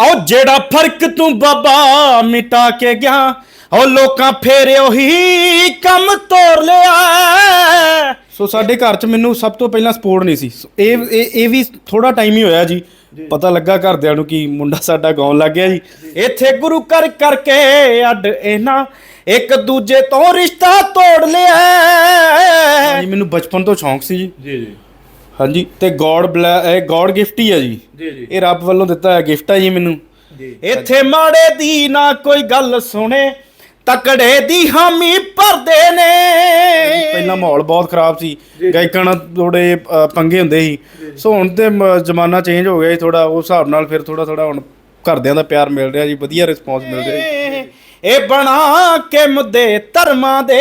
ਆਓ ਜਿਹੜਾ ਫ਼ਰਕ ਤੂੰ ਬਾਬਾ ਮਿਟਾ ਕੇ ਗਿਆ ਉਹ ਲੋਕਾਂ ਫੇਰ ਉਹੀ ਕੰਮ ਤੋੜ ਲਿਆ। ਸੋ ਸਾਡੇ ਘਰ 'ਚ ਮੈਨੂੰ ਸਭ ਤੋਂ ਪਹਿਲਾਂ ਸਪੋਰਟ ਨਹੀਂ ਸੀ। ਸੋ ਇਹ ਇਹ ਇਹ ਵੀ ਥੋੜਾ ਟਾਈਮ ਹੀ ਹੋਇਆ ਜੀ। ਪਤਾ ਲੱਗਾ ਘਰਦਿਆਂ ਨੂੰ ਕਿ ਮੁੰਡਾ ਸਾਡਾ ਗਾਉਣ ਲੱਗ ਗਿਆ ਜੀ। ਇੱਥੇ ਗੁਰੂ ਕਰ ਕਰਕੇ ਅੱਡ ਇਹਨਾਂ ਇੱਕ ਦੂਜੇ ਤੋਂ ਰਿਸ਼ਤਾ ਤੋੜ ਲਿਆ। ਜੀ ਮੈਨੂੰ ਬਚਪਨ ਤੋਂ ਸ਼ੌਂਕ ਸੀ ਜੀ। ਜੀ ਜੀ। ਹਾਂਜੀ ਤੇ ਗੋਡ ਇਹ ਗੋਡ ਗਿਫਟ ਹੀ ਹੈ ਜੀ। ਜੀ ਜੀ। ਇਹ ਰੱਬ ਵੱਲੋਂ ਦਿੱਤਾ ਹੈ ਗਿਫਟ ਹੈ ਜੀ ਮੈਨੂੰ। ਇੱਥੇ ਮਾੜੇ ਦੀ ਨਾ ਕੋਈ ਗੱਲ ਸੁਣੇ ਤਕੜੇ ਦੀ ਹਾਮੀ ਭਰਦੇ ਨੇ। ਪਹਿਲਾਂ ਮਾਹੌਲ ਬਹੁਤ ਖਰਾਬ ਸੀ। ਗਾਇਕਾਂ ਥੋੜੇ ਪੰਗੇ ਹੁੰਦੇ ਸੀ। ਸੋ ਹੁਣ ਤੇ ਜ਼ਮਾਨਾ ਚੇਂਜ ਹੋ ਗਿਆ ਜੀ ਥੋੜਾ ਉਸ ਹਿਸਾਬ ਨਾਲ ਫਿਰ ਥੋੜਾ ਥੋੜਾ ਹੁਣ ਘਰਦਿਆਂ ਦਾ ਪਿਆਰ ਮਿਲ ਰਿਹਾ ਜੀ ਵਧੀਆ ਰਿਸਪੌਂਸ ਮਿਲ ਰਿਹਾ ਜੀ। ਇਹ ਬਣਾ ਕੇ ਮੁੱਦੇ ਧਰਮਾਂ ਦੇ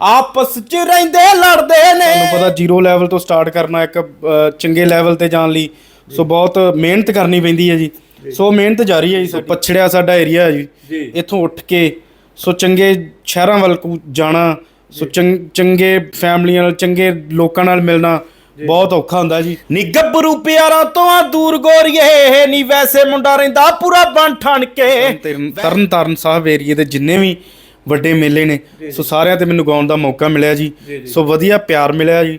ਆਪਸ ਚ ਰਹਿੰਦੇ ਲੜਦੇ ਨੇ। ਤੁਹਾਨੂੰ ਪਤਾ ਜ਼ੀਰੋ ਲੈਵਲ ਤੋਂ ਸਟਾਰਟ ਕਰਨਾ ਇੱਕ ਅ, ਚੰਗੇ ਲੈਵਲ ਤੇ ਜਾਣ ਲਈ। ਸੋ ਬਹੁਤ ਮਿਹਨਤ ਕਰਨੀ ਪੈਂਦੀ ਹੈ ਜੀ। ਸੋ ਮਿਹਨਤ ਜਾਰੀ ਹੈ ਜੀ। ਸੋ ਪਛੜਿਆ ਸਾਡਾ ਏਰੀਆ ਹੈ ਜੀ। ਜੀ। ਇੱਥੋਂ ਉੱਠ ਕੇ ਸੋ ਚੰਗੇ ਸ਼ਹਿਰਾਂ ਵੱਲ ਕੂ ਜਾਣਾ ਸੋ ਚੰਗ- ਚੰਗੇ ਫੈਮਲੀਆਂ ਨਾਲ ਚੰਗੇ ਲੋਕਾਂ ਨਾਲ ਮਿਲਣਾ ਬਹੁਤ ਔਖਾ ਹੁੰਦਾ ਜੀ। ਨੀ ਗੱਭਰੂ ਪਿਆਰਾਂ ਤੋਂ ਆ ਦੂਰ ਗੋਰੀਏ ਨੀ ਵੈਸੇ ਮੁੰਡਾ ਰਹਿੰਦਾ ਪੂਰਾ ਬਣ ਠਣ ਕੇ। ਤਰਨ ਤਾਰਨ ਸਾਹਿਬ ਏਰੀਏ ਦੇ ਜਿੰਨੇ ਵੀ ਵੱਡੇ ਮੇਲੇ ਨੇ। ਸੋ ਸਾਰਿਆਂ ਤੇ ਮੈਨੂੰ ਗਾਉਣ ਦਾ ਮੌਕਾ ਮਿਲਿਆ ਜੀ। ਸੋ ਵਧੀਆ ਪਿਆਰ ਮਿਲਿਆ ਜੀ।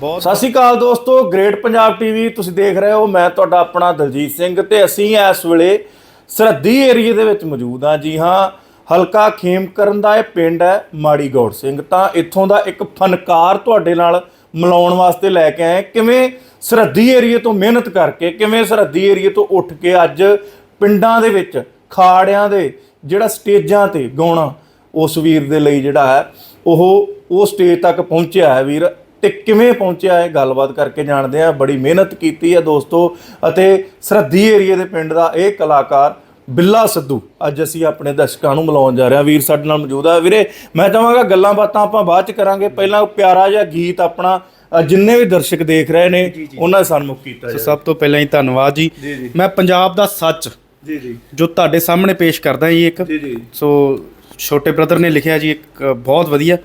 ਬਹੁਤ ਸਤਿ ਸ਼੍ਰੀ ਅਕਾਲ ਦੋਸਤੋ ਗ੍ਰੇਟ ਪੰਜਾਬ ਟੀਵੀ ਤੁਸੀਂ ਦੇਖ ਰਹੇ ਹੋ। ਮੈਂ ਤੁਹਾਡਾ ਆਪਣਾ ਦਲਜੀਤ ਸਿੰਘ ਤੇ ਅਸੀਂ ਇਸ ਵੇਲੇ ਸਰਹੱਦੀ ਏਰੀਏ ਦੇ ਵਿੱਚ ਮੌਜੂਦ ਹਾਂ। ਜੀ ਹਾਂ ਹਲਕਾ ਖੇਮਕਰਨ ਦਾ ਇਹ ਪਿੰਡ ਹੈ ਮਾੜੀ ਗੌੜ ਸਿੰਘ। ਤਾਂ ਇੱਥੋਂ ਦਾ ਇੱਕ ਫਨਕਾਰ ਤੁਹਾਡੇ ਨਾਲ ਮਿਲਾਉਣ ਵਾਸਤੇ ਲੈ ਕੇ ਆਏ। ਕਿਵੇਂ ਸਰਹੱਦੀ ਏਰੀਏ ਤੋਂ ਮਿਹਨਤ ਕਰਕੇ ਕਿਵੇਂ ਸਰਹੱਦੀ ਏਰੀਏ ਤੋਂ ਉੱਠ ਕੇ ਅੱਜ ਪਿੰਡਾਂ ਦੇ ਵਿੱਚ ਖਾੜਿਆਂ ਦੇ ਜਿਹੜਾ ਸਟੇਜਾਂ ਤੇ ਗਾਉਣਾ ਉਸ ਵੀਰ ਦੇ ਲਈ ਜਿਹੜਾ ਹੈ ਉਹ ਉਹ ਸਟੇਜ ਤੱਕ ਪਹੁੰਚਿਆ ਹੈ ਵੀਰ ਤੇ ਕਿਵੇਂ ਪਹੁੰਚਿਆ ਹੈ ਗੱਲਬਾਤ ਕਰਕੇ ਜਾਣਦੇ ਆ ਬੜੀ ਮਿਹਨਤ ਕੀਤੀ ਹੈ ਦੋਸਤੋ ਅਤੇ ਸਰਹੱਦੀ ਏਰੀਏ ਦੇ ਪਿੰਡ ਦਾ ਇਹ ਕਲਾਕਾਰ ਬਿੱਲਾ ਸਿੱਧੂ ਅੱਜ ਅਸੀਂ ਆਪਣੇ ਦਰਸ਼ਕਾਂ ਨੂੰ ਮਿਲਾਉਣ ਜਾ ਰਹੇ ਹਾਂ। ਵੀਰ ਸਾਡੇ ਨਾਲ ਮੌਜੂਦ ਹੈ। ਵੀਰੇ ਮੈਂ ਚਾਹਾਂਗਾ ਗੱਲਾਂ ਬਾਤਾਂ ਆਪਾਂ ਬਾਅਦ ਚ ਕਰਾਂਗੇ। ਪਹਿਲਾਂ ਪਿਆਰਾ ਜਿਹਾ ਗੀਤ ਆਪਣਾ ਜਿੰਨੇ ਵੀ ਦਰਸ਼ਕ ਦੇਖ ਰਹੇ ਨੇ ਉਹਨਾਂ ਦੇ ਸਨਮੁਖ ਕੀਤਾ ਜਾਵੇ। ਸਭ ਤੋਂ ਪਹਿਲਾਂ ਹੀ ਧੰਨਵਾਦ ਜੀ। ਮੈਂ ਪੰਜਾਬ ਦਾ ਸੱਚ ਜੀ ਜੀ। ਜੋ ਤੁਹਾਡੇ ਸਾਹਮਣੇ ਪੇਸ਼ ਕਰਦਾ ਜੀ ਇੱਕ। ਜੀ ਜੀ। ਸੋ ਛੋਟੇ ਬ੍ਰਦਰ ਨੇ ਲਿਖਿਆ ਜੀ ਇੱਕ ਬਹੁਤ ਵਧੀਆ।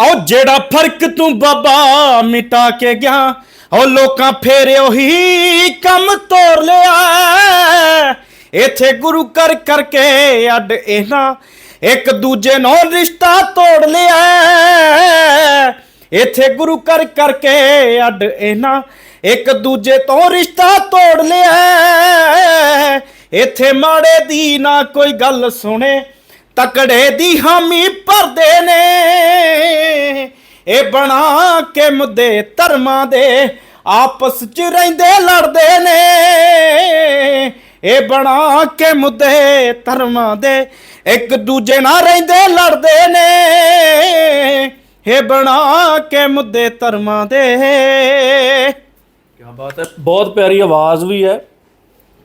ਆਓ ਜਿਹੜਾ ਫ਼ਰਕ ਤੂੰ ਬਾਬਾ ਮਿਟਾ ਕੇ ਗਿਆ ਉਹ ਲੋਕਾਂ ਫੇਰ ਉਹੀ ਕੰਮ ਤੋੜ ਲਿਆ। ਇੱਥੇ ਗੁਰੂ ਕਰ ਕਰਕੇ ਅੱਡ ਇਹਨਾਂ ਇੱਕ ਦੂਜੇ ਨਾਲ ਰਿਸ਼ਤਾ ਤੋੜ ਲਿਆ। ਇੱਥੇ ਗੁਰੂ ਕਰ ਕਰਕੇ ਅੱਡ ਇਹਨਾਂ ਇੱਕ ਦੂਜੇ ਤੋਂ ਰਿਸ਼ਤਾ ਤੋੜ ਲਿਆ। ਇੱਥੇ ਮਾੜੇ ਦੀ ਨਾ ਕੋਈ ਗੱਲ ਸੁਣੇ, ਤਕੜੇ ਦੀ ਹਾਮੀ ਭਰਦੇ ਨੇ। ਇਹ ਬਣਾ ਕੇ ਮੁੱਦੇ ਧਰਮਾਂ ਦੇ ਆਪਸ ਚ ਰਹਿੰਦੇ ਲੜਦੇ ਨੇ। ਇਹ ਬਣਾ ਕੇ ਮੁੱਦੇ ਧਰਮਾਂ ਦੇ ਇੱਕ ਦੂਜੇ ਨਾਲ ਰਹਿੰਦੇ ਲੜਦੇ ਨੇ। ਇਹ ਬਣਾ ਕੇ ਮੁੱਦੇ ਧਰਮਾਂ ਦੇ। ਕੀ ਬਾਤ ਹੈ, ਬਹੁਤ ਪਿਆਰੀ ਆਵਾਜ਼ ਵੀ ਹੈ।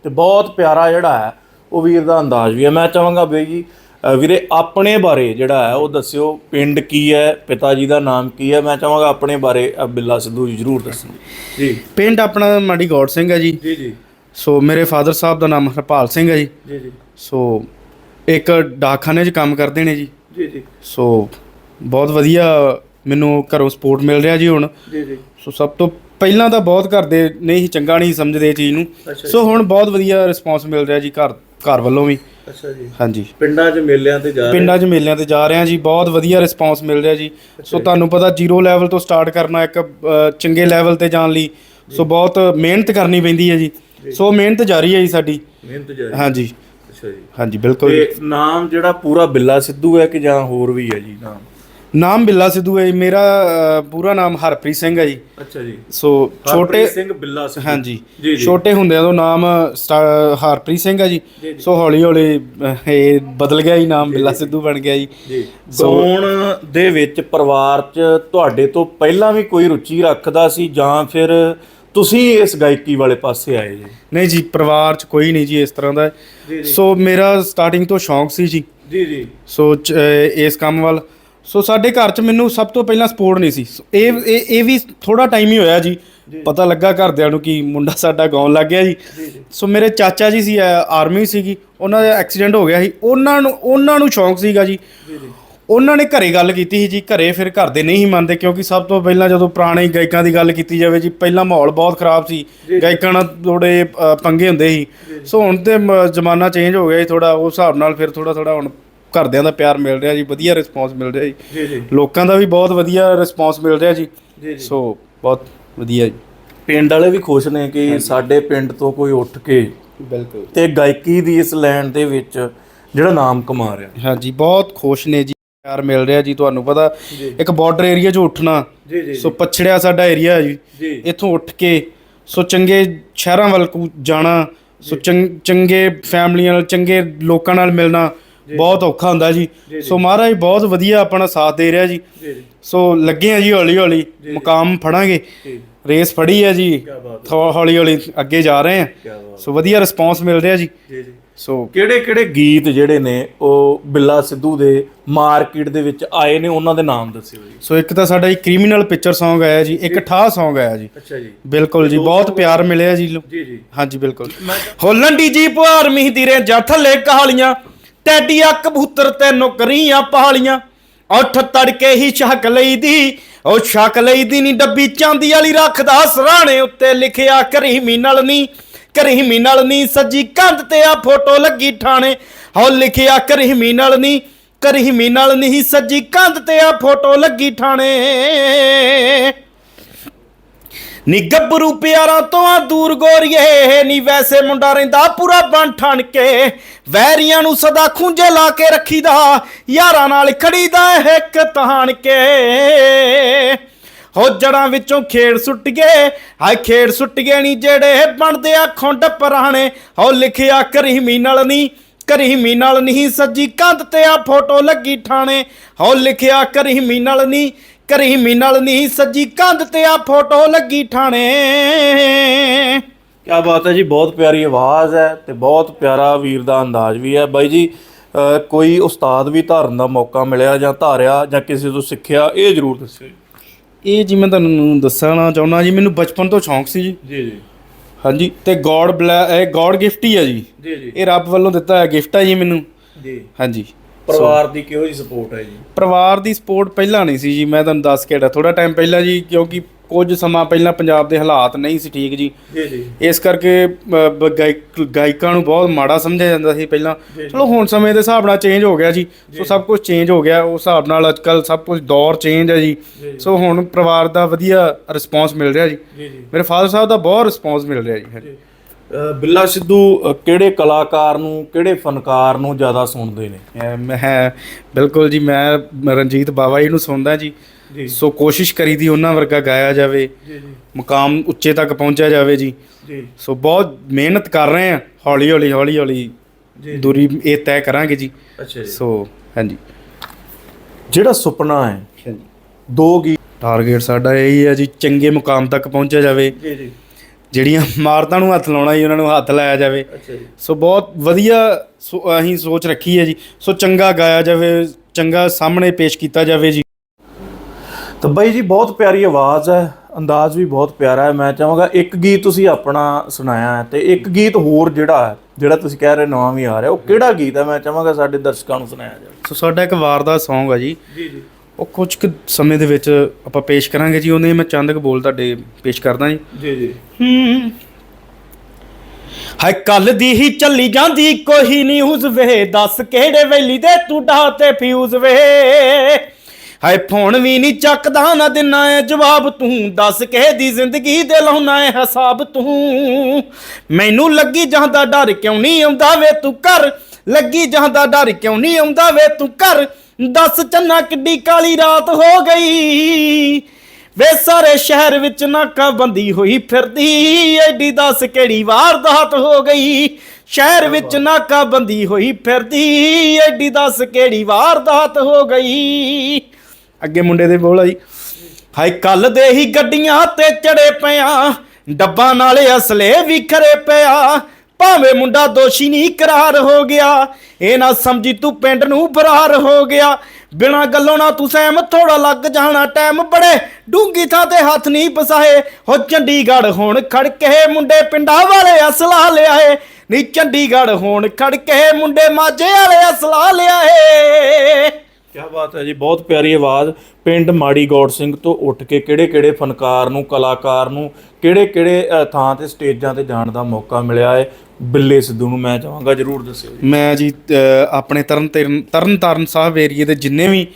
ਤੇ ਬਹੁਤ ਪਿਆਰਾ ਜਿਹੜਾ ਹੈ ਉਹ ਵੀਰ ਦਾ ਅੰਦਾਜ਼ ਵੀ ਹੈ। ਮੈਂ ਚਾਹਾਂਗਾ ਬਈ ਜੀ ਵੀਰੇ ਆਪਣੇ ਬਾਰੇ ਜਿਹੜਾ ਹੈ ਉਹ ਦੱਸਿਓ ਪਿੰਡ ਕੀ ਹੈ ਪਿਤਾ ਜੀ ਦਾ ਨਾਮ ਕੀ ਹੈ? ਮੈਂ ਚਾਹਾਂਗਾ ਆਪਣੇ ਬਾਰੇ ਬਿੱਲਾ ਸਿੱਧੂ ਜੀ ਜ਼ਰੂਰ ਦੱਸੋ ਜੀ। ਪਿੰਡ ਆਪਣਾ ਮਾੜੀ ਗੌੜ ਸਿੰਘ ਹੈ ਜੀ। ਜੀ ਜੀ। ਸੋ ਮੇਰੇ ਫਾਦਰ ਸਾਹਿਬ ਦਾ ਨਾਮ ਹਰਪਾਲ ਸਿੰਘ ਹੈ ਜੀ। ਜੀ ਜੀ। ਸੋ ਇੱਕ ਡਾਕਖਾਨੇ 'ਚ ਕੰਮ ਕਰਦੇ ਨੇ ਜੀ। ਜੀ ਜੀ। ਸੋ ਬਹੁਤ ਵਧੀਆ ਮੈਨੂੰ ਘਰੋਂ ਸਪੋਰਟ ਮਿਲ ਰਿਹਾ ਜੀ ਹੁਣ। ਜੀ ਜੀ। ਸੋ ਸਭ ਤੋਂ ਪਹਿਲਾਂ ਤਾਂ ਬਹੁਤ ਘਰ ਦੇ ਨਹੀਂ ਚੰਗਾ ਨਹੀਂ ਸਮਝਦੇ ਇਹ ਚੀਜ਼ ਨੂੰ। ਅੱਛਾ ਸੋ ਹੁਣ ਬਹੁਤ ਵਧੀਆ ਰਿਸਪੌਂਸ ਮਿਲ ਰਿਹਾ ਜੀ ਘਰ ਘਰ ਵੱਲੋਂ ਵੀ। ਅੱਛਾ ਜੀ। ਹਾਂਜੀ। ਪਿੰਡਾਂ 'ਚ ਮੇਲਿਆਂ ਤੇ ਜਾ ਪਿੰਡਾਂ 'ਚ ਮੇਲਿਆਂ ਤੇ ਜਾ ਰਹੇ ਹਾਂ ਜੀ ਬਹੁਤ ਵਧੀਆ ਰਿਸਪੌਂਸ ਮਿਲ ਰਿਹਾ ਜੀ। ਸੋ ਤੁਹਾਨੂੰ ਪਤਾ ਜ਼ੀਰੋ ਲੈਵਲ ਤੋਂ ਸਟਾਰਟ ਕਰਨਾ ਇੱਕ ਅ, ਚੰਗੇ ਲੈਵਲ ਤੇ ਜਾਣ ਲਈ। ਸੋ ਬਹੁਤ ਮਿਹਨਤ ਕਰਨੀ ਪੈਂਦੀ ਹੈ ਜੀ। ਸੋ ਮਿਹਨਤ ਜਾਰੀ ਹੈ ਜੀ ਸਾਡੀ। ਮਿਹਨਤ ਜਾ ਹਾਂਜੀ। ਅੱਛਾ ਜੀ। ਹਾਂਜੀ ਬਿਲਕੁਲ। ਤੇ ਨਾਮ ਜਿਹੜਾ ਪੂਰਾ ਬਿੱਲਾ ਸਿੱਧੂ ਹੈ ਕਿ ਜਾਂ ਹੋਰ ਵੀ ਹੈ ਜੀ ਨਾਮ? ਨਾਮ ਬਿੱਲਾ ਸਿੱਧੂ ਹੈ ਜੀ। ਮੇਰਾ ਅ, ਪੂਰਾ ਨਾਮ ਹਰਪ੍ਰੀਤ ਸਿੰਘ ਹੈ ਜੀ। ਅੱਛਾ ਜੀ। ਸੋ ਛੋਟੇ ਹਰਪ੍ਰੀਤ ਸਿੰਘ ਬਿੱਲਾ ਸਿੱਧੂ। ਹਾਂਜੀ। ਜੀ ਜੀ। ਛੋਟੇ ਹੁੰਦਿਆਂ ਤੋਂ ਨਾਮ ਸਟਾ- ਹਰਪ੍ਰੀਤ ਸਿੰਘ ਹੈ ਜੀ। ਜੀ, ਜੀ। ਸੋ ਹੌਲੀ ਹੌਲੀ ਇਹ ਬਦਲ ਗਿਆ ਜੀ ਨਾਮ ਬਿੱਲਾ ਸਿੱਧੂ ਬਣ ਗਿਆ ਜੀ। ਜੀ। ਗਾਉਣ ਦੇ ਵਿੱਚ ਪਰਿਵਾਰ 'ਚ ਤੁਹਾਡੇ ਤੋਂ ਪਹਿਲਾਂ ਵੀ ਕੋਈ ਰੁਚੀ ਰੱਖਦਾ ਸੀ ਜਾਂ ਫਿਰ ਤੁਸੀਂ ਇਸ ਗਾਇਕੀ ਵਾਲੇ ਪਾਸੇ ਆਏ ਜੀ? ਨਹੀਂ ਜੀ ਪਰਿਵਾਰ ਚ ਕੋਈ ਨਹੀਂ ਜੀ ਇਸ ਤਰ੍ਹਾਂ ਦਾ। ਸੋ ਮੇਰਾ ਸਟਾਰਟਿੰਗ ਤੋਂ ਸ਼ੌਂਕ ਸੀ ਜੀ। ਜੀ ਜੀ। ਸੋ ਚ- ਇਸ ਕੰਮ ਵੱਲ। ਸੋ ਸਾਡੇ ਘਰ ਚ ਮੈਨੂੰ ਸਭ ਤੋਂ ਪਹਿਲਾਂ ਸਪੋਰਟ ਨਹੀਂ ਸੀ। ਸੋ ਇਹ ਇਹ ਇਹ ਵੀ ਥੋੜਾ ਟਾਈਮ ਹੀ ਹੋਇਆ ਜੀ। ਪਤਾ ਲੱਗਾ ਘਰਦਿਆਂ ਨੂੰ ਕਿ ਮੁੰਡਾ ਸਾਡਾ ਗਾਉਣ ਲੱਗ ਗਿਆ ਜੀ। ਸੋ ਮੇਰੇ ਚਾਚਾ ਜੀ ਸੀ ਆਰਮੀ ਸੀਗੀ। ਉਹਨਾਂ ਦਾ ਐਕਸੀਡੈਂਟ ਹੋ ਗਿਆ ਸੀ। ਉਹਨਾਂ ਨੂੰ ਉਹਨਾਂ ਨੂੰ ਸ਼ੌਂਕ ਸੀਗਾ ਜੀ। ਉਹਨਾਂ ਨੇ ਘਰੇ ਗੱਲ ਕੀਤੀ ਸੀ ਜੀ। ਘਰੇ ਫਿਰ ਘਰ ਦੇ ਨਹੀਂ ਮੰਨਦੇ ਕਿਉਂਕਿ ਸਭ ਤੋਂ ਪਹਿਲਾਂ ਜਦੋਂ ਪੁਰਾਣੇ ਗਾਇਕਾਂ ਦੀ ਗੱਲ ਕੀਤੀ ਜਾਵੇ ਜੀ ਪਹਿਲਾਂ ਮਾਹੌਲ ਬਹੁਤ ਖਰਾਬ ਸੀ। ਗਾਇਕਾਂ ਨਾਲ ਥੋੜੇ ਪੰਗੇ ਹੁੰਦੇ ਸੀ। ਸੋ ਹੁਣ ਤੇ ਜ਼ਮਾਨਾ ਚੇਂਜ ਹੋ ਗਿਆ ਜੀ ਥੋੜਾ ਉਸ ਹਿਸਾਬ ਨਾਲ ਫਿਰ ਥੋੜਾ ਥੋੜਾ ਹੁਣ ਘਰਦਿਆਂ ਦਾ ਪਿਆਰ ਮਿਲ ਰਿਹਾ ਜੀ ਵਧੀਆ ਰਿਸਪੌਂਸ ਮਿਲ ਰਿਹਾ ਜੀ। ਜੀ ਜੀ। ਲੋਕਾਂ ਦਾ ਵੀ ਬਹੁਤ ਵਧੀਆ ਰਿਸਪੌਂਸ ਮਿਲ ਰਿਹਾ ਜੀ। ਜੀ ਸੋ ਬਹੁਤ ਵਧੀਆ ਜੀ। ਪਿੰਡ ਵਾਲੇ ਵੀ ਖੁਸ਼ ਨੇ ਕਿ ਸਾਡੇ ਪਿੰਡ ਤੋਂ ਕੋਈ ਉੱਠ ਕੇ ਬਿਲਕੁਲ। ਤੇ ਗਾਇਕੀ ਦੀ ਇਸ ਲਾਈਨ ਦੇ ਵਿੱਚ ਜਿਹੜਾ ਨਾਮ ਕਮਾ ਰਿਹਾ। ਹਾਂਜੀ ਬਹੁਤ ਖੁਸ਼ ਨੇ ਜੀ। ਪਿਆਰ ਮਿਲ ਰਿਹਾ ਜੀ ਤੁਹਾਨੂੰ ਪਤਾ ਇੱਕ ਬਾਰਡਰ ਏਰੀਆ 'ਚ ਉੱਠਣਾ। ਜੀ ਜੀ ਸੋ ਪਛੜਿਆ ਸਾਡਾ ਏਰੀਆ ਹੈ ਜੀ। ਜੀ। ਇੱਥੋਂ ਉੱਠ ਕੇ ਸੋ ਚੰਗੇ ਸ਼ਹਿਰਾਂ ਵੱਲ ਜਾਣਾ। ਸੋ ਚੰਗੇ ਫੈਮਲੀਆਂ ਨਾਲ ਚੰਗੇ ਲੋਕਾਂ ਨਾਲ ਮਿਲਣਾ। ਬਹੁਤ ਔਖਾ ਹੁੰਦਾ ਜੀ। ਸੋ ਮਹਾਰਾਜ ਬਹੁਤ ਵਧੀਆ ਆਪਣਾ ਸਾਥ ਦੇ ਰਿਹਾ ਜੀ। ਜੀ ਜੀ। ਸੋ ਲੱਗੇ ਆ ਜੀ ਹੌਲੀ ਹੌਲੀ ਮੁਕਾਮ ਫੜਾਂਗੇ। ਜੀ। ਰੇਸ ਫੜੀ ਹੈ ਜੀ। ਹੌਲੀ ਹੌਲੀ ਅੱਗੇ ਜਾ ਰਹੇ ਆ। ਸੋ ਵਧੀਆ ਰਿਸਪੌਂਸ ਮਿਲ ਰਿਹਾ ਜੀ। ਜੀ ਜੀ। ਸੋ ਕਿਹੜੇ ਕਿਹੜੇ ਗੀਤ ਜਿਹੜੇ ਨੇ ਉਹ ਬਿੱਲਾ ਸਿੱਧੂ ਦੇ ਮਾਰਕੀਟ ਦੇ ਵਿੱਚ ਆਏ ਨੇ ਉਹਨਾਂ ਦੇ ਨਾਮ ਦੱਸਿਓ ਜੀ। ਸੋ ਇੱਕ ਤਾਂ ਸਾਡਾ ਜੀ ਕ੍ਰਿਮੀਨਲ ਪਿਕਚਰ Song ਆਇਆ ਜੀ ਇੱਕ ਠਾਹ Song ਆਇਆ ਜੀ। ਅੱਛਾ ਜੀ। ਬਿਲਕੁਲ ਜੀ ਬਹੁਤ ਪਿਆਰ ਮਿਲਿਆ ਜੀ। ਲੋ- ਜੀ ਜੀ। ਹਾਂਜੀ ਬਿਲਕੁਲ। ਹੋਲਣ ਦੀ ਜੀ ਪੁਆਰ ਮੀਂਹ ਦੀ ਰੇਂਜਾਂ ਥੱਲੇ ਕਹਾਲੀਆਂ ਟੈਡੀਆ ਕਬੂਤਰ ਤੇ ਨੌਕਰੀਆਂ ਪਹਾਲੀਆਂ ਉੱਠ ਤੜਕੇ ਹੀ ਛਕ ਲਈਦੀ, ਉਹ ਛਕ ਲਈਦੀ ਨਹੀਂ ਡੱਬੀ ਚਾਂਦੀ ਵਾਲੀ ਰੱਖਦਾ ਸਰਾਣੇ ਉੱਤੇ ਲਿਖਿਆ ਕਰੀਮੀ ਨਾਲ ਨਹੀਂ ਕਰੀਮੀ ਨਾਲ ਨਹੀਂ ਸੱਜੀ ਕੰਧ ਤੇ ਆ ਫੋਟੋ ਲੱਗੀ ਠਾਣੇ। ਹੋ ਲਿਖਿਆ ਕਰੀਮੀ ਨਾਲ ਨਹੀਂ ਕਰੀਮੀ ਨਾਲ ਨਹੀਂ ਸੱਜੀ ਕੰਧ ਤੇ ਆ ਫੋਟੋ ਲੱਗੀ ਠਾਣੇ। ਨੀ ਗੱਭਰੂ ਪਿਆਰਾਂ ਤੋਂ ਆ ਦੂਰ ਗੋਰੀਏ ਨੀ ਵੈਸੇ ਮੁੰਡਾ ਰਹਿੰਦਾ ਪੂਰਾ ਬਣ ਠਣ ਕੇ। ਵੈਰੀਆਂ ਨੂੰ ਸਦਾ ਖੁੰਝੇ ਲਾ ਕੇ ਰੱਖੀਦਾ, ਯਾਰਾਂ ਨਾਲ ਖੜੀਦਾ ਇੱਕ ਤਾਣ ਕੇ। ਹੋ ਜੜਾਂ ਵਿੱਚੋਂ ਖੇੜ ਸੁੱਟ ਗਏ, ਹਾਏ ਖੇੜ ਸੁੱਟ ਗਏ ਨੀ ਜਿਹੜੇ ਬਣਦੇ ਆ ਖੁੰਡ ਪੁਰਾਣੇ। ਹੋ ਲਿਖਿਆ ਕਰੀਮੀ ਨਾਲ ਨਹੀਂ ਕਰੀਮੀ ਨਾਲ ਨਹੀਂ ਸੱਜੀ ਕੰਧ ਤੇ ਆ ਫੋਟੋ ਲੱਗੀ ਠਾਣੇ। ਹੋ ਲਿਖਿਆ ਕਰੀਮੀ ਨਾਲ ਨਹੀਂ ਕਰੀਮੀ ਨਾਲ ਨਹੀਂ ਸੱਜੀ ਕੰਧ ਤੇ ਆ ਫੋਟੋ ਲੱਗੀ ਠਾਣੇ। ਕੀ ਬਾਤ ਹੈ ਜੀ ਬਹੁਤ ਪਿਆਰੀ ਆਵਾਜ਼ ਹੈ ਤੇ ਬਹੁਤ ਪਿਆਰਾ ਵੀਰ ਦਾ ਅੰਦਾਜ਼ ਵੀ ਹੈ। ਬਾਈ ਜੀ ਕੋਈ ਉਸਤਾਦ ਵੀ ਧਾਰਨ ਦਾ ਮੌਕਾ ਮਿਲਿਆ ਜਾਂ ਧਾਰਿਆ ਜਾਂ ਕਿਸੇ ਤੋਂ ਸਿੱਖਿਆ ਇਹ ਜ਼ਰੂਰ ਦੱਸਿਓ ਇਹ ਜੀ ਮੈਂ ਤੁਹਾਨੂੰ ਦੱਸਣਾ ਚਾਹੁੰਦਾ ਜੀ ਮੈਨੂੰ ਬਚਪਨ ਤੋਂ ਸ਼ੌਂਕ ਸੀ ਜੀ। ਜੀ ਜੀ। ਹਾਂਜੀ ਤੇ ਗੋਡ ਬਲੈ ਇਹ ਗੋਡ ਗਿਫਟ ਹੀ ਹੈ ਜੀ। ਜੀ ਜੀ। ਇਹ ਰੱਬ ਵੱਲੋਂ ਦਿੱਤਾ ਹੈ ਗਿਫਟ ਹੈ ਜੀ ਮੈਨੂੰ। ਜੀ। ਹਾਂਜੀ। ਪਰਿਵਾਰ ਦੀ ਕਿਹੋ ਜੀ ਸਪੋਰਟ ਹੈ ਜੀ? ਪਰਿਵਾਰ ਦੀ ਸਪੋਰਟ ਪਹਿਲਾਂ ਨਹੀਂ ਸੀ ਜੀ ਮੈਂ ਤੁਹਾਨੂੰ ਦੱਸ ਕੇ ਹਟਾ ਥੋੜਾ ਟਾਈਮ ਪਹਿਲਾਂ ਜੀ ਕਿਉਂਕਿ ਕੁਝ ਸਮਾਂ ਪਹਿਲਾਂ ਪੰਜਾਬ ਦੇ ਹਾਲਾਤ ਨਹੀਂ ਸੀ ਠੀਕ ਜੀ। ਜੀ ਜੀ। ਇਸ ਕਰਕੇ ਅ, ਬ- ਗਾਇਕ ਗਾਇਕਾਂ ਨੂੰ ਬਹੁਤ ਮਾੜਾ ਸਮਝਿਆ ਜਾਂਦਾ ਸੀ ਪਹਿਲਾਂ। ਚਲੋ ਹੁਣ ਸਮੇਂ ਦੇ ਹਿਸਾਬ ਨਾਲ ਚੇਂਜ ਹੋ ਗਿਆ ਜੀ। ਸੋ ਸਭ ਕੁਝ ਚੇਂਜ ਹੋ ਗਿਆ ਉਸ ਹਿਸਾਬ ਨਾਲ ਅੱਜਕੱਲ ਸਭ ਕੁਝ ਦੌਰ ਚੇਂਜ ਹੈ ਜੀ। ਸੋ ਹੁਣ ਪਰਿਵਾਰ ਦਾ ਵਧੀਆ ਰਿਸਪੌਂਸ ਮਿਲ ਰਿਹਾ ਜੀ। ਜੀ ਜੀ। ਮੇਰੇ ਫਾਦਰ ਸਾਹਿਬ ਦਾ ਬਹੁਤ ਰਿਸਪੌਂਸ ਮਿਲ ਰਿਹਾ ਜੀ। ਹਾਂਜੀ। ਬਿੱਲਾ ਸਿੱਧੂ ਕਿਹੜੇ ਕਲਾਕਾਰ ਨੂੰ ਕਿਹੜੇ ਫਨਕਾਰ ਨੂੰ ਜ਼ਿਆਦਾ ਸੁਣਦੇ ਨੇ? ਮੈਂ ਬਿਲਕੁਲ ਜੀ ਮੈਂ ਰਣਜੀਤ ਬਾਵਾ ਜੀ ਨੂੰ ਸੁਣਦਾ ਜੀ। ਜੀ। ਸੋ ਕੋਸ਼ਿਸ਼ ਕਰੀਦੀ ਉਹਨਾਂ ਵਰਗਾ ਗਾਇਆ ਜਾਵੇ ਜੀ ਜੀ। ਮੁਕਾਮ ਉੱਚੇ ਤੱਕ ਪਹੁੰਚਿਆ ਜਾਵੇ ਜੀ। ਜੀ। ਸੋ ਬਹੁਤ ਮਿਹਨਤ ਕਰ ਰਹੇ ਆ ਹੌਲੀ ਹੌਲੀ ਹੌਲੀ ਹੌਲੀ ਜੀ। ਦੂਰੀ ਇਹ ਤੈਅ ਕਰਾਂਗੇ ਜੀ। ਅੱਛਾ ਜੀ। ਸੋ ਹਾਂਜੀ। ਜਿਹੜਾ ਸੁਪਨਾ ਹੈ ਦੋ ਗੀਤ ਟਾਰਗੇਟ ਸਾਡਾ ਇਹੀ ਹੈ ਜੀ ਚੰਗੇ ਮੁਕਾਮ ਤੱਕ ਪਹੁੰਚਿਆ ਜਾਵੇ। ਜੀ ਜੀ। ਜਿਹੜੀਆਂ ਮਾਰਤਾਂ ਨੂੰ ਹੱਥ ਲਾਉਣਾ ਜੀ ਉਹਨਾਂ ਨੂੰ ਹੱਥ ਲਾਇਆ ਜਾਵੇ। ਅੱਛਾ ਜੀ। ਸੋ ਬਹੁਤ ਵਧੀਆ ਸੋ ਅਸੀਂ ਸੋਚ ਰੱਖੀ ਹੈ ਜੀ। ਸੋ ਚੰਗਾ ਗਾਇਆ ਜਾਵੇ ਚੰਗਾ ਸਾਹਮਣੇ ਪੇਸ਼ ਕੀਤਾ ਜਾਵੇ ਜੀ। ਤਾਂ ਬਾਈ ਜੀ ਬਹੁਤ ਪਿਆਰੀ ਆਵਾਜ਼ ਹੈ ਅੰਦਾਜ਼ ਵੀ ਬਹੁਤ ਪਿਆਰਾ ਹੈ। ਮੈਂ ਚਾਹਾਂਗਾ ਇੱਕ ਗੀਤ ਤੁਸੀਂ ਆਪਣਾ ਸੁਣਾਇਆ ਹੈ ਤੇ ਇੱਕ ਗੀਤ ਹੋਰ ਜਿਹੜਾ ਹੈ ਜਿਹੜਾ ਤੁਸੀਂ ਕਹਿ ਰਹੇ ਨਵਾਂ ਵੀ ਆ ਰਿਹਾ ਉਹ ਕਿਹੜਾ ਗੀਤ ਹੈ? ਮੈਂ ਚਾਹਾਂਗਾ ਸਾਡੇ ਦਰਸ਼ਕਾਂ ਨੂੰ ਸੁਣਾਇਆ ਜਾਵੇ। ਸੋ ਸਾਡਾ ਇੱਕ ਵਾਰ ਦਾ Song ਆ ਜੀ। ਜੀ ਜੀ। ਉਹ ਕੁਝ ਕੁ ਸਮੇਂ ਦੇ ਵਿੱਚ ਆਪਾਂ ਪੇਸ਼ ਕਰਾਂਗੇ ਜੀ ਉਹਨੇ ਮੈਂ ਚੰਦ ਕੁ ਬੋਲ ਤੁਹਾਡੇ ਪੇਸ਼ ਕਰਦਾ ਜੀ। ਜੀ ਜੀ। ਹੂੰ। ਹਾਏ ਕੱਲ ਦੀ ਹੀ ਚੱਲੀ ਜਾਂਦੀ ਕੋਈ ਨਿਊਜ਼ ਵੇ ਦੱਸ ਕਿਹੜੇ ਵੇਲੀ ਦੇ ਤੂੰ ਢਾਹ ਤੇ ਫਿਊਜ਼ ਵੇ। ਹਾਏ ਫੋਨ ਵੀ ਨਹੀਂ ਚੱਕਦਾ ਨਾ ਦਿਨਾ ਏ ਜਵਾਬ ਤੂੰ ਦੱਸ ਕਿਹ ਦੀ ਜ਼ਿੰਦਗੀ ਦੇ ਲਾਉਣਾ ਏ ਹਿਸਾਬ ਤੂੰ। ਮੈਨੂੰ ਲੱਗੀ ਜਾਂਦਾ ਡਰ ਕਿਉਂ ਨਹੀਂ ਆਉਂਦਾ ਵੇ ਤੂੰ ਕਰ ਲੱਗੀ ਜਾਂਦਾ ਡਰ ਕਿਉਂ ਨਹੀਂ ਆਉਂਦਾ ਵੇ ਤੂੰ ਕਰ ਦੱਸ ਚੰਨਾ ਕਿੱਡੀ ਕਾਲੀ ਰਾਤ ਹੋ ਗਈ। ਵੇ ਸਾਰੇ ਸ਼ਹਿਰ ਵਿੱਚ ਨਾਕਾਬੰਦੀ ਹੋਈ ਫਿਰਦੀ ਐਡੀ ਦੱਸ ਕਿਹੜੀ ਵਾਰਦਾਤ ਹੋ ਗਈ। ਸ਼ਹਿਰ ਵਿੱਚ ਨਾਕਾਬੰਦੀ ਹੋਈ ਫਿਰਦੀ ਐਡੀ ਦੱਸ ਕਿਹੜੀ ਵਾਰਦਾਤ ਹੋ ਗਈ। ਅੱਗੇ ਮੁੰਡੇ ਦੇ ਬੋਲ ਆਈ ਹਾਏ ਕੱਲ ਦੇ ਹੀ ਗੱਡੀਆਂ ਤੇ ਚੜੇ ਪਿਆ ਡੱਬਾਂ ਨਾਲੇ ਅਸਲੇ ਵੀ ਖਰੇ ਪਿਆ। ਭਾਵੇਂ ਮੁੰਡਾ ਦੋਸ਼ੀ ਨਹੀਂ ਕਰਾਰ ਹੋ ਗਿਆ, ਇਹ ਨਾ ਸਮਝੀ ਤੂੰ ਪਿੰਡ ਨੂੰ ਫਰਾਰ ਹੋ ਗਿਆ। ਬਿਨਾ ਗੱਲੋਂ ਨਾ ਤੂੰ ਸਹਿਮ ਥੋੜਾ ਲੱਗ ਜਾਣਾ ਟਾਈਮ ਬੜੇ। ਡੂੰਗੀ ਥਾਂ ਤੇ ਹੱਥ ਨਹੀਂ ਫਸਾਏ। ਹੋ ਚੰਡੀਗੜ੍ਹ ਹੁਣ ਖੜਕੇ ਮੁੰਡੇ ਪਿੰਡਾਂ ਵਾਲੇ ਅਸਲਾ ਲਿਆਏ ਨੀ ਚੰਡੀਗੜ੍ਹ ਹੋਣ ਖੜ ਮੁੰਡੇ ਮਾਝੇ ਵਾਲੇ ਅਸਲਾ ਲਿਆਏ ਕੀ ਬਾਤ ਹੈ ਜੀ ਬਹੁਤ ਪਿਆਰੀ ਆਵਾਜ਼। ਪਿੰਡ ਮਾੜੀ ਗੌੜ ਸਿੰਘ ਤੋਂ ਉੱਠ ਕੇ ਕਿਹੜੇ-ਕਿਹੜੇ ਫਨਕਾਰ ਨੂੰ ਕਲਾਕਾਰ ਨੂੰ ਕਿਹੜੇ-ਕਿਹੜੇ ਥਾਂ ਤੇ ਸਟੇਜਾਂ ਤੇ ਜਾਣ ਦਾ ਮੌਕਾ ਮਿਲਿਆ ਹੈ? ਬਿੱਲੇ ਸਿੱਧੂ ਨੂੰ ਮੈਂ ਚਾਹਾਂਗਾ ਜਰੂਰ ਦੱਸਿਓ ਜੀ। ਮੈਂ ਜੀ ਆਪਣੇ ਤਰਨ ਤਾਰਨ ਤਰਨ ਤਾਰਨ ਸਾਹਿਬ ਏਰੀਏ ਦੇ ਜਿੰਨੇ ਵੀ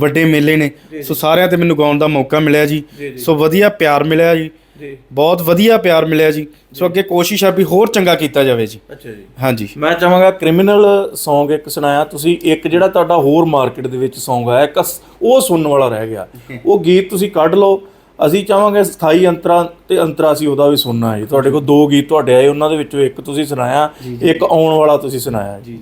ਵੱਡੇ ਮੇਲੇ ਨੇ ਸੋ ਸਾਰਿਆਂ ਤੇ ਮੈਨੂੰ ਗਾਉਣ ਦਾ ਮੌਕਾ ਮਿਲਿਆ ਜੀ। ਸੋ ਵਧੀਆ ਪਿਆਰ ਮਿਲਿਆ ਜੀ। ਜੀ। ਬਹੁਤ ਵਧੀਆ ਪਿਆਰ ਮਿਲਿਆ ਜੀ। ਸੋ ਅੱਗੇ ਕੋਸ਼ਿਸ਼ ਆ ਵੀ ਹੋਰ ਚੰਗਾ ਕੀਤਾ ਜਾਵੇ ਜੀ। ਅੱਛਾ ਜੀ। ਹਾਂਜੀ। ਮੈਂ ਚਾਹਾਂਗਾ ਕ੍ਰਿਮੀਨਲ Song ਇੱਕ ਸੁਣਾਇਆ। ਤੁਸੀਂ ਇੱਕ ਜਿਹੜਾ ਤੁਹਾਡਾ ਹੋਰ ਮਾਰਕੀਟ ਦੇ ਵਿੱਚ Song ਆਇਆ ਇੱਕ ਉਹ ਸੁਣਨ ਵਾਲਾ ਰਹਿ ਗਿਆ। ਉਹ ਗੀਤ ਤੁਸੀਂ ਕੱਢ ਲਓ। ਅਸੀਂ ਚਾਹਾਂਗੇ ਸਥਾਈ ਅੰਤਰਾ ਤੇ ਅੰਤਰਾ ਸੀ ਉਹਦਾ ਵੀ ਸੁਣਨਾ ਹੈ। ਜੀ ਤੁਹਾਡੇ ਕੋਲ ਦੋ ਗੀਤ ਤੁਹਾਡੇ ਆਏ ਉਹਨਾਂ ਦੇ ਵਿੱਚੋਂ ਇੱਕ ਤੁਸੀਂ ਸੁਣਾਇਆ। ਇੱਕ ਆਉਣ ਵਾਲਾ ਤੁਸੀਂ ਸੁਣਾਇਆ ਜੀ।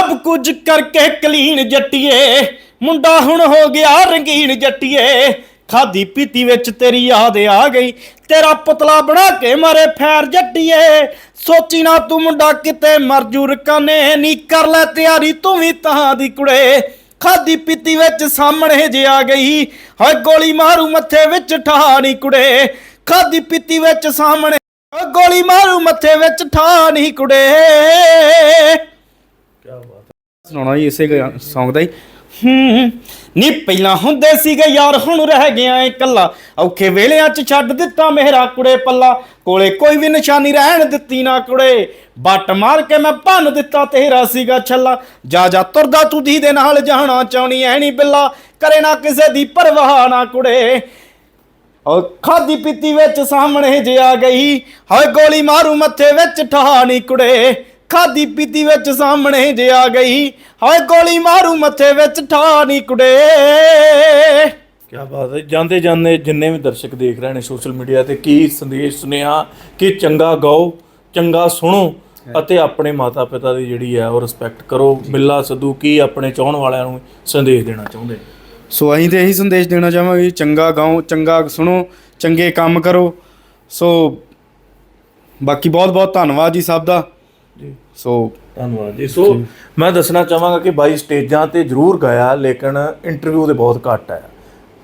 ਸਭ ਕੁਝ ਕਰਕੇ ਕਲੀਨ ਜੱਟੀਏ। ਮੁੰਡਾ ਹੁਣ ਹੋ ਗਿਆ ਰੰਗੀਨ ਜੱਟੀਏ। ਖਾਦੀ ਪੀਤੀ ਵਿੱਚ ਤੇਰੀ ਯਾਦ ਆ ਗਈ। ਤੇਰਾ ਪੁਤਲਾ ਬਣਾ ਕੇ ਮਾਰੇ ਫੈਰ ਜੱਟੀਏ। ਸੋਚੀ ਨਾ ਤੂੰ ਮੁੰਡਾ ਕਿਤੇ ਮਰ ਜੂ, ਰਕਾਨੇ ਨੀ ਕਰ ਲੈ ਤਿਆਰੀ, ਤੂੰ ਵੀ ਤਾਂ ਦੀ ਕੁੜੇ। ਖਾਦੀ ਪੀਤੀ ਵਿੱਚ ਸਾਹਮਣੇ ਜੇ ਆ ਗਈ, ਹਾਏ ਗੋਲੀ ਮਾਰੂ ਮੱਥੇ ਵਿੱਚ ਠਾ ਨੀ ਕੁੜੇ ਖਾਦੀ ਪੀਤੀ ਵਿੱਚ ਸਾਹਮਣੇ ਗੋਲੀ ਮਾਰੂ ਮੱਥੇ ਵਿੱਚ ਠਾ ਨੀ ਕੁੜੇ ਸੁਣਾਉਣਾ ਜੀ ਇਸੇ Song ਦਾ ਹੀ। ਹੂੰ ਨੀ, ਪਹਿਲਾਂ ਹੁੰਦੇ ਸੀਗੇ ਯਾਰ, ਹੁਣ ਰਹਿ ਗਿਆ ਏ ਕੱਲਾ ਔਖੇ ਵੇਲਿਆਂ 'ਚ ਛੱਡ ਦਿੱਤਾ ਮੇਰਾ ਕੁੜੇ ਪੱਲਾ। ਕੋਲੇ ਕੋਈ ਵੀ ਨਿਸ਼ਾਨੀ ਰਹਿਣ ਦਿੱਤੀ ਨਾ ਕੁੜੇ। ਬੱਟ ਮਾਰ ਕੇ ਮੈਂ ਭੰਨ ਦਿੱਤਾ ਤੇਰਾ ਸੀਗਾ ਛੱਲਾ। ਜਾ ਜਾ ਤੁਰਦਾ ਤੂੰ ਦੀ ਦੇ ਨਾਲ ਜਾਣਾ ਚਾਉਣੀ, ਐ ਨਹੀਂ ਬਿੱਲਾ। ਕਰੇ ਨਾ ਕਿਸੇ ਦੀ ਪਰਵਾਹ ਨਾ ਕੁੜੇ। ਔਰ ਖਾਦੀ ਪੀਤੀ ਵਿੱਚ ਸਾਹਮਣੇ ਜੇ ਆ ਗਈ। ਹਾਏ, ਗੋਲੀ ਮਾਰੂ ਮੱਥੇ ਵਿੱਚ ਠਹਾਣੀ ਕੁੜੇ। ਖਾਦੀ ਪੀਤੀ ਵਿੱਚ ਸਾਹਮਣੇ ਜੇ ਆ ਗਈ। ਹਾਏ ਗੋਲੀ ਮਾਰੂ ਮੱਥੇ ਵਿੱਚ ਠਹਾਣੀ ਕੁੜੇ। ਕੀ ਬਾਤ ਹੈ। ਜਾਂਦੇ ਜਾਂਦੇ ਜਿੰਨੇ ਵੀ ਦਰਸ਼ਕ ਦੇਖ ਰਹੇ ਨੇ ਸੋਸ਼ਲ ਮੀਡੀਆ ਤੇ ਕੀ ਸੰਦੇਸ਼ ਸੁਨੇਹਾ ਕਿ ਚੰਗਾ ਗਾਓ ਚੰਗਾ ਸੁਣੋ ਅਤੇ ਆਪਣੇ ਮਾਤਾ ਪਿਤਾ ਦੀ ਜਿਹੜੀ ਹੈ ਉਹ ਰਿਸਪੈਕਟ ਕਰੋ। ਬਿੱਲਾ ਸਿੱਧੂ ਕੀ ਆਪਣੇ ਚਾਹਣ ਵਾਲਿਆਂ ਨੂੰ ਸੰਦੇਸ਼ ਦੇਣਾ ਚਾਹੁੰਦੇ? ਸੋ ਅਸੀਂ ਤੇ ਇਹੀ ਸੰਦੇਸ਼ ਦੇਣਾ ਚਾਹਾਂਗੇ ਚੰਗਾ ਗਾਓ ਚੰਗਾ ਸੁਣੋ ਚੰਗੇ ਕੰਮ ਕਰੋ। ਸੋ ਬਾਕੀ ਬਹੁਤ ਬਹੁਤ ਧੰਨਵਾਦ ਜੀ ਸਭ ਦਾ। ਜੀ। ਸੋ ਧੰਨਵਾਦ ਜੀ। ਸੋ ਮੈਂ ਦੱਸਣਾ ਚਾਹਾਂਗਾ ਕਿ ਬਾਈ ਸਟੇਜਾਂ ਤੇ ਜ਼ਰੂਰ ਗਾਇਆ ਲੇਕਿਨ ਇੰਟਰਵਿਊ ਦੇ ਬਹੁਤ ਘੱਟ ਆਇਆ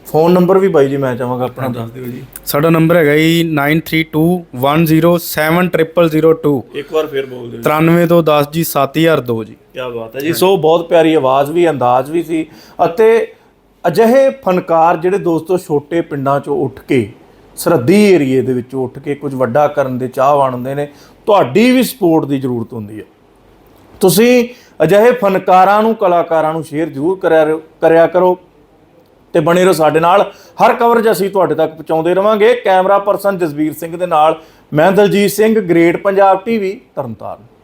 ਫੋਨ ਨੰਬਰ ਵੀ ਬਾਈ ਜੀ ਮੈਂ ਚਾਹਾਂਗਾ ਆਪਣਾ ਦੱਸ ਦਿਓ ਜੀ। ਸਾਡਾ ਨੰਬਰ ਹੈਗਾ ਜੀ 9321070002 ਇੱਕ ਵਾਰ ਫੇਰ ਬੋਲ ਦਿਓ 93 ਤੋਂ 10 ਜੀ 7002 ਜੀ। ਕੀ ਬਾਤ ਹੈ ਜੀ। ਸੋ ਬਹੁਤ ਪਿਆਰੀ ਆਵਾਜ਼ ਵੀ ਅੰਦਾਜ਼ ਵੀ ਸੀ। ਅਤੇ ਅਜਿਹੇ ਫਨਕਾਰ ਜਿਹੜੇ ਦੋਸਤੋ ਛੋਟੇ ਪਿੰਡਾਂ ਚੋਂ ਉੱਠ ਕੇ ਸਰਹੱਦੀ ਏਰੀਏ ਦੇ ਵਿੱਚੋਂ ਉੱਠ ਕੇ ਕੁਝ ਵੱਡਾ ਕਰਨ ਦੇ ਚਾਹਵਾਨ ਹੁੰਦੇ ਨੇ, ਤੁਹਾਡੀ ਵੀ ਸਪੋਰਟ ਦੀ ਜ਼ਰੂਰਤ ਹੁੰਦੀ ਹੈ। ਤੁਸੀਂ ਅਜਿਹੇ ਫਨਕਾਰਾਂ ਨੂੰ, ਕਲਾਕਾਰਾਂ ਨੂੰ ਸ਼ੇਅਰ ਜ਼ਰੂਰ ਕਰਿਆ ਕਰੋ- ਕਰਿਆ ਕਰੋ ਤੇ ਬਣੇ ਰਹੋ ਸਾਡੇ ਨਾਲ। ਹਰ ਕਵਰੇਜ ਅਸੀਂ ਤੁਹਾਡੇ ਤੱਕ ਪਹੁੰਚਾਉਂਦੇ ਰਵਾਂਗੇ। ਕੈਮਰਾ ਪਰਸਨ ਜਸਵੀਰ ਸਿੰਘ ਦੇ ਨਾਲ, ਮੈਂ ਦਲਜੀਤ ਸਿੰਘ, ਗ੍ਰੇਟ ਪੰਜਾਬ ਟੀਵੀ, ਤਰਨਤਾਰਨ।